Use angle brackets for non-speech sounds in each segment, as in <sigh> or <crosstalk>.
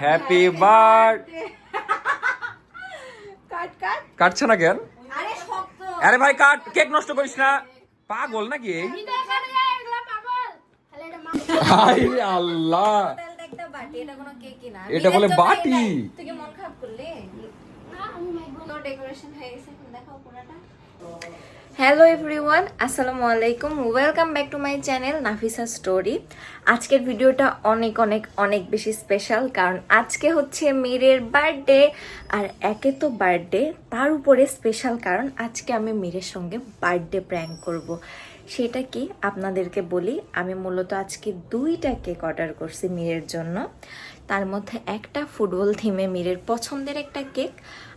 Happy birth কাট cut কাটছে না কেন? আরে শক্ত। আরে ভাই কাট। কেক নষ্ট করিস না। পাগল নাকি এই? হাই আল্লাহ। এটা একটা বাটি এটা কোনো কেকই না। এটা বলে বাটি? মন খারাপ করলি? কোনো ডেকোরেশন হয়ে গেছে দেখাও পুরোটা। হ্যালো এভরিওয়ান আসসালামু আলাইকুম। Welcome back to my channel Nafisa story আজকের ভিডিওটা অনেক অনেক অনেক বেশি স্পেশাল কারণ আজকে হচ্ছে মীরের বার্থডে আর একে তো বার্থডে তার উপরে স্পেশাল কারণ আজকে আমি মীরের সঙ্গে বার্থডে প্র্যাঙ্ক করব। সেটা কি? আপনাদেরকে বলি, আমি মূলত আজকে দুইটা কেক অর্ডার করছি মীরের জন্য। তার মধ্যে একটা ফুটবল থিমে মীরের পছন্দের একটা কেক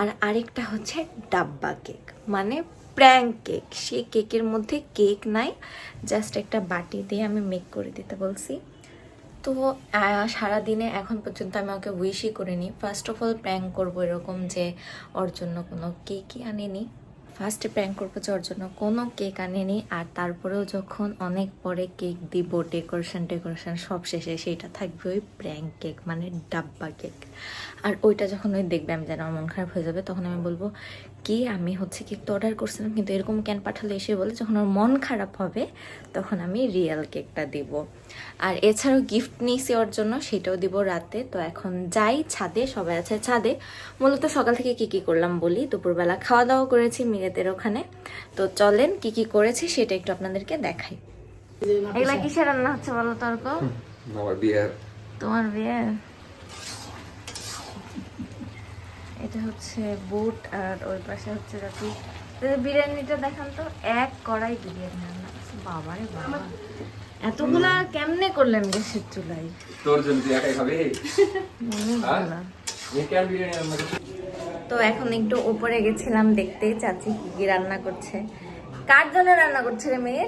আর আরেকটা হচ্ছে ডাব্বা কেক মানে প্র্যাঙ্ক কেক। সেই কেকের মধ্যে কেক নাই, জাস্ট একটা বাটি দিয়ে আমি মেক করে দিতে বলছি। তো সারাদিনে এখন পর্যন্ত আমি ওকে উইশই করিনি। ফার্স্ট অফ অল প্র্যাঙ্ক করব এরকম যে, ওর জন্য কোনো কেকই আনিনি। ফার্স্টে প্র্যাঙ্ক করব যাওয়ার জন্য কোনো কেক আনেনি, আর তারপরেও যখন অনেক পরে কেক দিব, ডেকোরেশন ডেকোরেশন সব শেষে সেইটা থাকবে ওই প্র্যাঙ্ক কেক মানে ডাব্বা কেক। আর ওইটা যখন ওই দেখবে আমি যেন মন খারাপ হয়ে যাবে, তখন আমি বলব, কি? আমি হচ্ছে কেক তো অর্ডার করছিলাম, কিন্তু এরকম ক্যান পাঠালে? এসে বলে, যখন ওর মন খারাপ হবে, তখন আমি রিয়েল কেকটা দিব। আর এছাড়াও গিফট নিয়েছি ওর জন্য, সেটাও দিব রাতে। তো এখন যাই ছাদে, সবাই আছে ছাদে। মূলত সকাল থেকে কি কি করলাম বলি, দুপুরবেলা খাওয়া দাওয়া করেছি মিরাতের ওখানে। তো চলেন কি কি করেছি সেটা একটু আপনাদেরকে দেখাই। এগুলা কিসের রান্না হচ্ছে বলো তর্ক আমার বিয়ের। তোমার বিয়ে এটা হচ্ছে বুট আর ওই পাশে হচ্ছে যাতে বিরিয়ানিটা দেখান তো এক কড়াই বিরিয়ানি রান্না। বাবারে বাবা। এতগুলা কেমনে করলেন গ্যাসের চুলাই তোর জন্য তুই একাই খাবি? কেন বিরিয়ানি রান্না? তো এখন একটু উপরে গেছিলাম দেখতে চাচি কি কি রান্না করছে। কার জন্য রান্না করছে রে মেয়ে?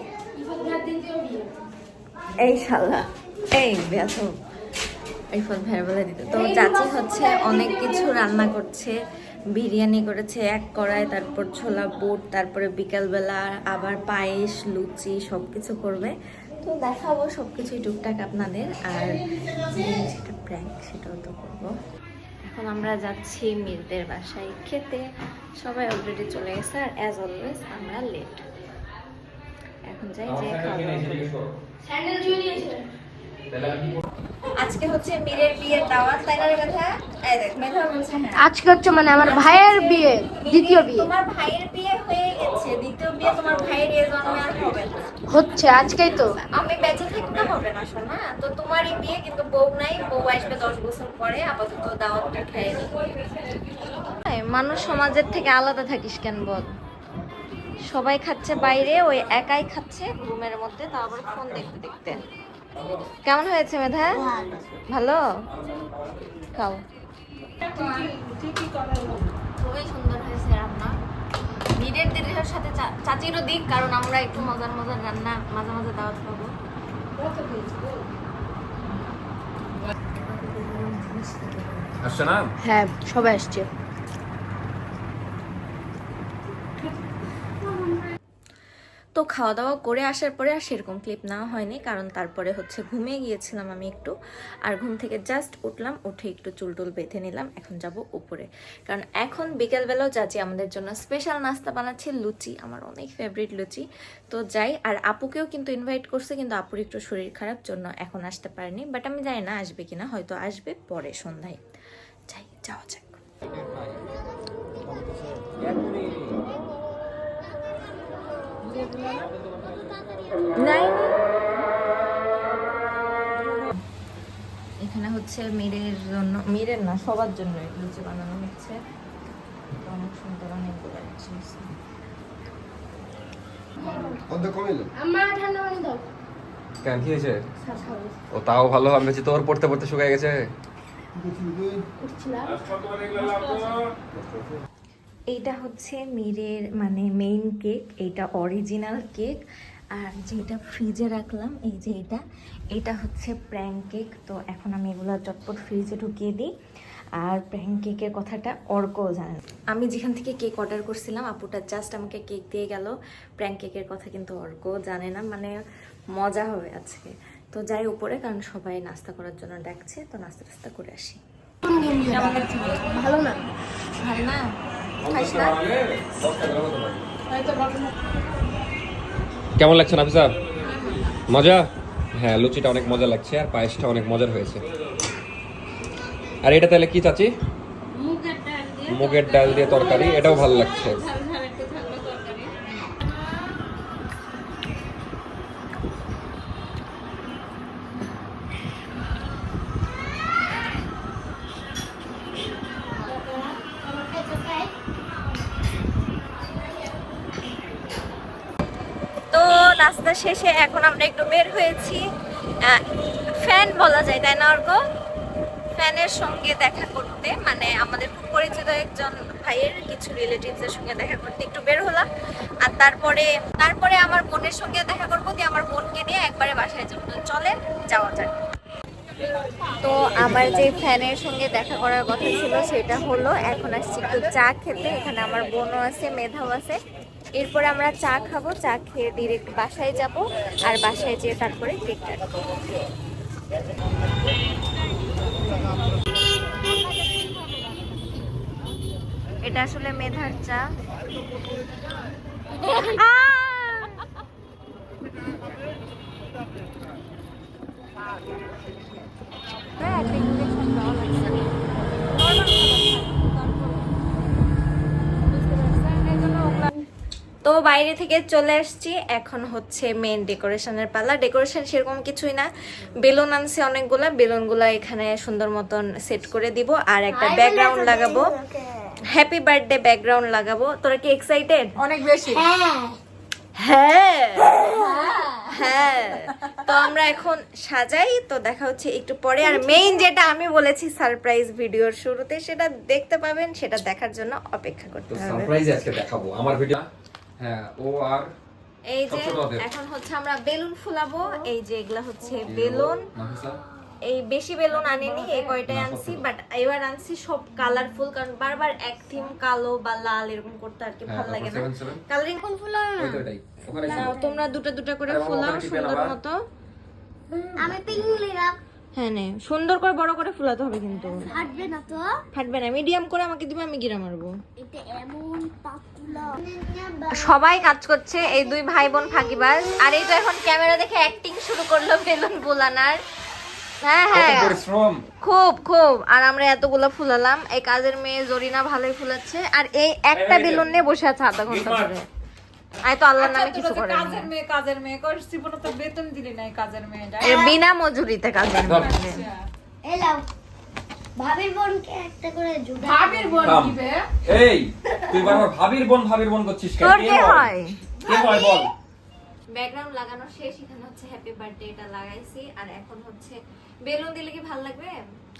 এই শালা। এই ব্যাস এই ফল ভেড় বলে দিতে। তো চাচি হচ্ছে অনেক কিছু রান্না করছে। বিরিয়ানি করেছে এক কড়াই তারপর ছোলা বুট তারপরে বিকালবেলা আবার পায়েস লুচি সব কিছু করবে। তো দেখাবো সব কিছুই টুকটাক আপনাদের। আর যেটা প্র্যাঙ্ক সেটাও তো করব। এখন আমরা যাচ্ছি মিরদের বাসায় খেতে। সবাই অলরেডি চলে গেছে আর অ্যাজ অলওয়েজ আমরা লেট এখন যাই যে। আজকে হচ্ছে মীরের বিয়ের দাওয়াত তাই না রে মেধা? এই দেখ মেধা বলছে হ্যাঁ আজকে হচ্ছে মানে আমার ভাইয়ের বিয়ে দ্বিতীয় বিয়ে। তোমার ভাইয়ের বিয়ে হয়ে গেছে দ্বিতীয় বিয়ে তোমার ভাইয়ের এ জন্মে আর হবে না। হচ্ছে আজকেই তো। আমি বেঁচে থাকতে হবে না শোনা। তো তোমারই বিয়ে কিন্তু বউ নাই বউ আসবে দশ বছর পরে আপাতত দাওয়াতটা খেয়ে নি। মানুষ সমাজের থেকে আলাদা থাকিস কেন বল? সবাই খাচ্ছে বাইরে ওই একাই খাচ্ছে রুমের মধ্যে তাও আবার ফোন দেখতে দেখতে। কেমন হয়েছে মেধা? ভালো? খাও। খুবই সুন্দর হয়েছে রান্না। নিজের দিদির সাথে চা- চাচিরও দিক কারণ আমরা একটু মজার মজার রান্না মাঝে মাঝে দাওয়াত পাবো আসছে না? হ্যাঁ সবাই আসছে। তো খাওয়া দাওয়া করে আসার পরে আর সেরকম ক্লিপ নেওয়া হয়নি, কারণ তারপরে হচ্ছে ঘুমিয়ে গিয়েছিলাম আমি একটু। আর ঘুম থেকে জাস্ট উঠলাম, উঠে একটু চুল টুল বেঁধে নিলাম, এখন যাব উপরে। কারণ এখন বিকেলবেলাও চাচি আমাদের জন্য স্পেশাল নাস্তা বানাচ্ছে লুচি, আমার অনেক ফেভারিট লুচি। তো যাই, আর আপুকেও কিন্তু ইনভাইট করছে, কিন্তু আপুর একটু শরীর খারাপ, জন্য এখন আসতে পারেনি। বাট আমি জানি না আসবে কিনা, হয়তো আসবে পরে সন্ধ্যায়। যাই, যাওয়া যাক। এখানে হচ্ছে মিরের জন্য মিরের না সবার জন্য লুচি বানানো হচ্ছে। অনেক সুন্দর অনেকগুলো লুচি কেন কি হয়েছে? ও তাও ভালো আমি বলছি তোর পড়তে পড়তে শুকায় গেছে। এইটা হচ্ছে মিরের মানে মেইন কেক এইটা অরিজিনাল কেক আর যেটা ফ্রিজে রাখলাম এই যে এটা এটা হচ্ছে প্র্যাঙ্ক কেক তো এখন আমি এগুলো চটপট ফ্রিজে ঢুকিয়ে দিই। আর প্র্যাঙ্ক কেকের কথাটা অর্কও জানেন আমি যেখান থেকে কেক অর্ডার করছিলাম আপুটা জাস্ট আমাকে কেক দিয়ে গেল। প্র্যাঙ্ক কেকের কথা কিন্তু অর্কও জানে না মানে মজা হবে আজকে। তো যাই উপরে কারণ সবাই নাস্তা করার জন্য ডাকছে তো নাস্তা টাস্তা করে আসি। ভালো না? ভালো না? কেমন লাগছে নাফিসা? মজা? হ্যাঁ লুচিটা অনেক মজা লাগছে আর পায়েসটা অনেক মজার হয়েছে। আর এটা তাহলে কি চাচি? মুগের ডাল দিয়ে তরকারি এটাও ভালো লাগছে। শেষে এখন আমরা একটু বের হয়েছি। ফ্যান বলা যায়, তাই না, অর্ক? ফ্যানের সঙ্গে দেখা করতে মানে আমাদের খুব পরিচিত একজন ভাইয়ের কিছু রিলেটিভসের সঙ্গে দেখা করতে একটু বের হলাম। আর তারপরে তারপরে আমার বোনের সঙ্গে দেখা করব, দিয়ে আমার বোনকে নিয়ে একবারে বাসায় যাব। চলেন, যাওয়া যাক। তো আমার যে ফ্যানের সঙ্গে দেখা করার কথা ছিল, সেটা হলো, এখন আসছি একটু চা খেতে। এখানে আমার বোনও আছে, মেধাও আছে। এরপরে আমরা চা খাব, চা খেয়ে ডিরেক্ট বাসায় যাব আর বাসায় যেয়ে তারপরে কেক কাটবো এটা আসলে মেধার চা আহ! হ্যাঁ, decoration দেওয়া লাগছে। তো বাইরে থেকে চলে আসছি। এখন হচ্ছে মেন ডেকোরেশনের পালা। ডেকোরেশন সেরকম কিছুই না। বেলুন আনছি অনেকগুলা। বেলুনগুলা এখানে সুন্দর মতন সেট করে দিব। আর একটা ব্যাকগ্রাউন্ড লাগাবো। হ্যাপি বার্থডে ব্যাকগ্রাউন্ড লাগাবো। তোরা কি এক্সাইটেড অনেক বেশি। হ্যাঁ। হ্যাঁ। তো আমরা এখন সাজাই। তো দেখা হচ্ছে একটু পরে। আর মেইন যেটা আমি বলেছি সারপ্রাইজ ভিডিওর শুরুতে সেটা দেখতে পাবেন সেটা দেখার জন্য অপেক্ষা করতে হবে। সারপ্রাইজ আজকে দেখাবো। আমার ভিডিও হ্যাঁ ও আর এই যে। এখন হচ্ছে আমরা বেলুন ফুলাবো। এই যে এগুলা হচ্ছে বেলুন। এই বেশি বেলুন আনিনি এই কয়টাই আনছি বাট এবার আনছি সব কালারফুল কারণ বারবার এক থিম কালো বা লাল এরকম করতে আর কি হ্যাঁ, ভালো লাগে না? কালারিং কোন ফুলাও না তোমরা দুটো দুটো করে ফুলাও সুন্দর মতো। আমি পিঙ্ক হ্যাঁ নে। সুন্দর করে বড় করে ফুলাতে হবে কিন্তু। ফাটবে না তো? ফাটবে না মিডিয়াম করে আমাকে দিবে আমি গিরা মারবো। এটা এমন পাতলা। সবাই কাজ করছে এই দুই ভাই বোন ফাঁকিবাজ। আর এই তো এখন ক্যামেরা দেখে অ্যাক্টিং শুরু করল বেলুন ফুলানার। হ্যাঁ হ্যাঁ। খুব খুব। আর আমরা এতগুলো ফুলালাম। এই কাজের মেয়ে জরিনা ভালোই ফুলাচ্ছে। আর এই একটা বেলুন নিয়ে বসে আছে আধা ঘণ্টা ধরে। আই তো আল্লাহর নামে কিছু করে কাজের মেয়ে কাজের মেয়ে। করছি বলে তো বেতন দিলি নাই কাজের মেয়েটা বিনা মজুরিতে কাজের ধর। মেয়ে। এলাও ভাবির বোনকে একটা করে জুড়ে ভাবির বোন দিবে? এই তুই বারবার ভাবির বোন ভাবির বোন করছিস কেন? তোর কে কে হয়? হয় হয় বল? ব্যাকগ্রাউন্ড লাগানো শেষ এখানে হচ্ছে হ্যাপি বার্থডে এটা লাগাইছি। আর এখন হচ্ছে বেলুন দিলে কি ভালো লাগবে?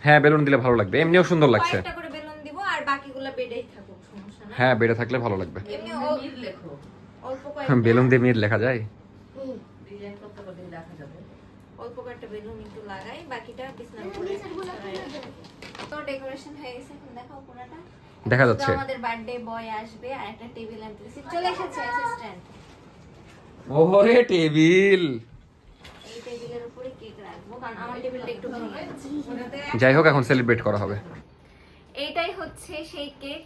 হ্যাঁ বেলুন দিলে ভালো লাগবে। এমনিও সুন্দর লাগছে। কয়েকটা করে বেলুন দিব আর বাকিগুলো বেডেই থাকুক সমস্যা না হ্যাঁ বেড়ে থাকলে ভালো লাগবে। এমনি অল- অল্প কয়েকটা বেলুন দিয়ে মিট লেখা যায়? অল্প কয়েকটা বেলুন একটু লাগাই বাকিটা বিছানার উপরে তো ডেকোরেশন হয়ে গেছে এখন দেখাও পুরাটা। দেখা যাচ্ছে। আমাদের বার্থডে বয় আসবে আর একটা টেবিল আনতেছি চলে এসেছে অ্যাসিস্ট্যান্ট ওরে টেবিল! এই টেবিলের উপরে কেক রাখব কারণ আমার টেবিলটা একটু যাই হোক এখন সেলিব্রেট করা হবে। এইটাই হচ্ছে সেই কেক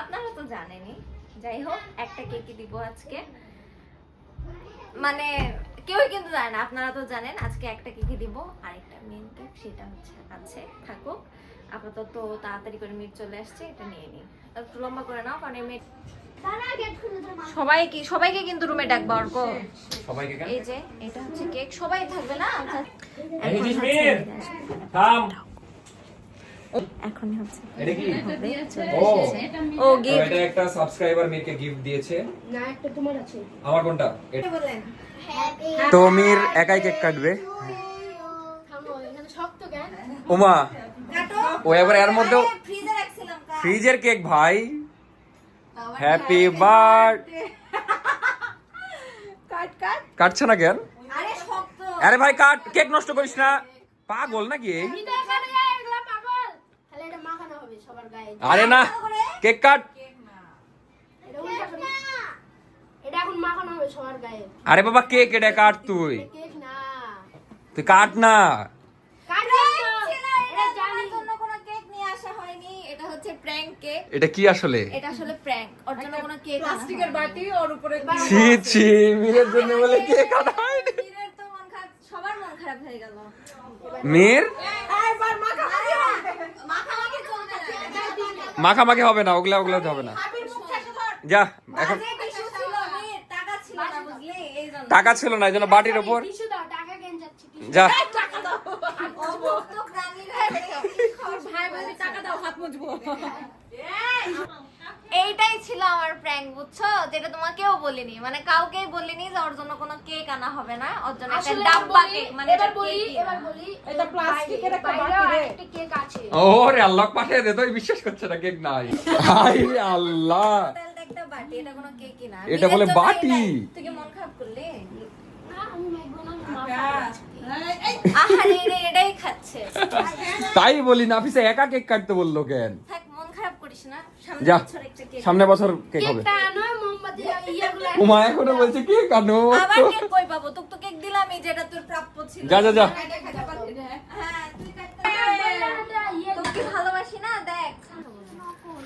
আপনারা তো জানেনই যাই হোক একটা কেকই দিব আজকে। মানে কেউই কিন্তু জানে না আপনারা তো জানেন আজকে একটা কেকই দিব। আর একটা মেন কেক সেটা হচ্ছে আছে থাকুক। আপাতত তাড়াতাড়ি করে মিট চলে আসছে এটা নিয়ে নিই। একটু লম্বা করে নাও কারণ মিট খুলে দাও সবাইকে কিন্তু রুমে ডাকবো অর্ক। সবাইকে কেন? এই যে এটা হচ্ছে কেক সবাই থাকবে না? আচ্ছা এই এখন জিসমিন, হচ্ছে এদিকে আসবে। থাম এখনই হচ্ছে। এটা কি? ও। ও গিফট এটা একটা সাবস্ক্রাইবার মিরকে গিফট দিয়েছে। না একটা তোমার আছে। আমার কোনটা? এটা। বলেন হ্যাপি তো মির একাই কেক কাটবে। থামো এখানে শক্ত কেন? ওমা ও এবার এর মধ্যেও ফ্রিজে রাখছিলাম কাট। ফ্রিজের কেক ভাই। Happy birth <laughs> cut cut. কাটছে না কেন আরে? আরে ভাই কাট। কেক নষ্ট করিস না। পাগল নাকি এই? ভিতরে কাটে যায় এগুলা পাগল তাহলে এটা মাখানো হবে সবার গায়ে আরে না কেক কাট। আরে বাবা কেক এটা কাট তুই। তুই কাট না। কাটবে এটা কেক কেক কি আসলে? এটা আসলে প্র্যাঙ্ক ওর জন্য কোনো কেক প্লাস্টিকের বাটি ওর উপরে ছি ছি মীরের জন্য বলে কে কাটা হয়নি। তো মন খারাপ সবার মন খারাপ হয়ে গেল। মীর মাখামাখি চলবে না মাখামাখি হবে না ওগুলা ওগুলা হবে না। যা এখন টাকা ছিল না এই জন্য। বাটির ওপর। যা। ভাই টাকা দাও হাত মুছবো। এইটাই ছিল আমার প্র্যাঙ্ক বুঝছ? যেটা তোমাকেও বলিনি। মানে কাউকেই বলিনি যে ওর জন্য কোনো কেক আনা হবে না। ওর জন্য একটা ডাব্বা কেক মানে এবার বলি এবার বলি এটা প্লাস্টিকের একটা বাটি রে। একটা কেক আছে। ওরে আল্লাহ পাঠিয়ে দে তুই বিশ্বাস করছে না কেক নাই। হাই আল্লাহ। একটা বাটি এটা কোনো কেকই না। এটা বলে বাটি? তুই কি মন খারাপ করলি? না আমি ম্যাকডোনাল্ড মা আহারে রে এটাই খাচ্ছে। তাই বলি নাফিসা একা কেক কাটতে বলল কেন? থাক মন খারাপ করিস না। সামনে যা বছর কেক সামনে বছর কেক হবে ইয়েগুলো উমা এখনও বলছে কে কানো আবার কেক কই পাবো? তোকে তো কেক দিলামই যেটা তোর প্রাপ্য ছিল। যা যা যা। হ্যাঁ তুই কাটতে ইয়ে তোকে ভালোবাসি না? দেখ।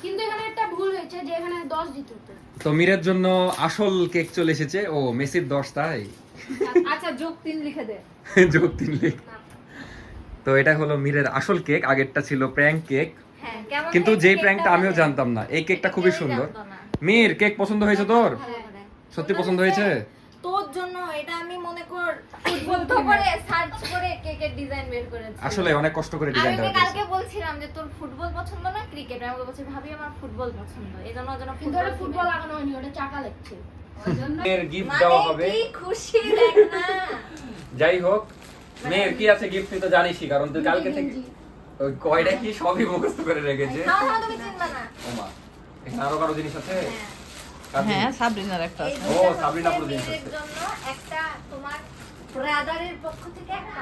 কিন্তু এখানে একটা ভুল হয়েছে যে এখানে 10 দিতে তো মীরের জন্য আসল কেক চলে এসেছে। ও মেসির দশ তাই? আচ্ছা যোগ তিন লিখে দে। <laughs> যোগ তিন লিখ। তো এটা হলো মীরের আসল কেক। আগেরটা ছিল প্র্যাঙ্ক কেক। কিন্তু হয়েছে যেই প্র্যাঙ্কটা আমিও জানতাম না। এই কেকটা খুবই সুন্দর। মীর কেক পছন্দ হয়েছে তোর? সত্যি পছন্দ হয়েছে? তোর জন্য এটা আমি মনে কর উদ্বুদ্ধ করে সার্চ করে কেকের ডিজাইন বের করেছি। আসলে অনেক কষ্ট করে আমি ডিজাইনটা কালকে বলছিলাম যে তোর ফুটবল পছন্দ না ক্রিকেট আমি বলছি ভাবি আমার ফুটবল পছন্দ। এই জন্য ওর জন্য কিন্তু ওটা ফুটবল লাগানো হয়নি ওটা চাকা লাগছে। মেয়ের গিফট মানে দেওয়া হবে। কি খুশি দেখ না। যাই হোক মেয়ের কি আছে গিফট তুই তো জানিসই কারণ তুই কালকে থেকে কয়টা কি সবই মুখস্থ করে রেখেছে? খাওয়া খাওয়া তুমি চিনবে না। ওমা এখানে আরও কারও জিনিস আছে? হ্যাঁ। কার জিনিস? হ্যাঁ সাবরিনার একটা ও, সাবরিনা পুরো জিনিস আছে। একটা তোমার ব্রাদারের পক্ষ থেকে একটা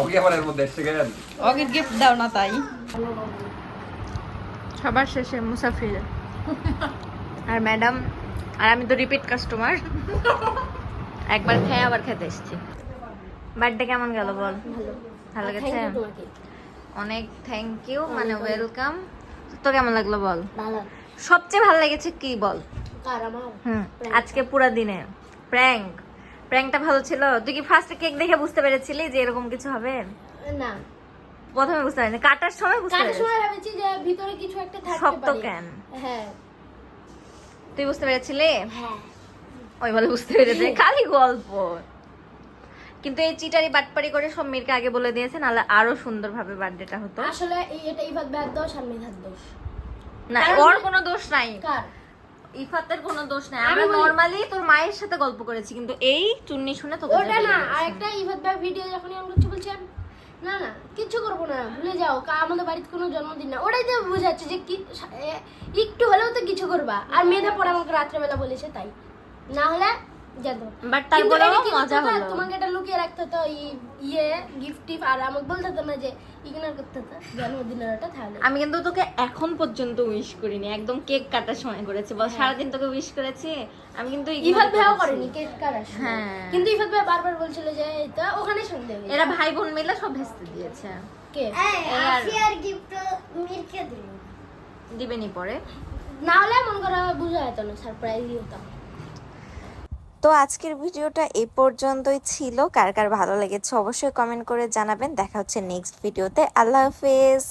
ওকে আবার এর মধ্যে এসে গেলেন? ওকে গিফট দাও না তাই। সবার শেষে মুসাফির আর ম্যাডাম আর আমি তো রিপিট কাস্টমার একবার খেয়ে আবার খেতে এসেছি। বার্থডে কেমন গেল বল? ভালো। গেছে? অনেক থ্যাংক ইউ মানে ওয়েলকাম তো কেমন লাগল বল? ভালো। সবচেয়ে ভালো লেগেছে কি বল? হুম আজকে পুরো দিনে। প্র্যাঙ্ক প্র্যাঙ্কটা ভালো ছিল। তুই কি ফার্স্টে কেক দেখে বুঝতে পেরেছিলি যে এরকম কিছু হবে? না। প্রথমে বুঝতে পারিনি। কাটার সময় বুঝতে পেরেছি সময় ভাবেছি যে ভিতরে কিছু একটা থাকতে শক্ত পারে। কেন? হ্যাঁ। তুই বুঝতে পেরেছিলি? হ্যাঁ। ওই বলে বুঝতে পেরেছে <laughs> খালি গল্প। কিন্তু এই চিটারি বাটপারি করে সব মেয়েকে আগে বলে দিয়েছে নাহলে আরও সুন্দরভাবে বার্থডেটা হতো। আসলে এই এটা ইফাত ব্যাগ দোষ আর মেধার দোষ। না ওর কোনো দোষ নাই। কার? ইফাতের কোনো দোষ নাই। আমি আমরা নরমালি তোর মায়ের সাথে গল্প করেছি কিন্তু এই চুন্নি শুনে তো ওটা না বলে আর দিয়েছে। একটা ইভাত ব্যাগ ভিডিও যখনই অন করছে বলছে না না কিচ্ছু করব না ভুলে যাও কা- আমাদের বাড়িতে কোনো জন্মদিন না। ওটাই তো বোঝাচ্ছে যে কি একটু হলেও তো কিছু করবা। আর মেধা পরে আমাকে রাত্রেবেলা বলেছে তাই। না হলে যেত তারপরেও মজা হলো। তোমাকে এটা লুকিয়ে রাখতে হতো ইয়ে গিফট টিপ আর আমাকে বলতে হতো যে ইগনোর করতে হতো জন্মদিনের ওটা তাহলে। আমি কিন্তু তোকে এখন পর্যন্ত উইশ করিনি। একদম কেক কাটার সময় করেছি। বল সারাদিন তোকে উইশ করেছি? আমি কিন্তু ইফাত ভাইও করেনি কেক কাটার সময়। হ্যাঁ। কিন্তু ইফাত ভাই বারবার বলছিল যে এটা ওখানে শুনতে এরা ভাই বোন মিলে সব ভেস্তে দিয়েছে। কে? আর গিফট মিরকে দিবেনি পরে। না হলে মনে করা বুঝা যেত না সারপ্রাইজ হতাম তো আজকের ভিডিওটা এ পর্যন্তই ছিল। কার কার ভালো লেগেছে অবশ্যই কমেন্ট করে জানাবেন। দেখা হচ্ছে নেক্সট ভিডিওতে আল্লাহ হাফেজ।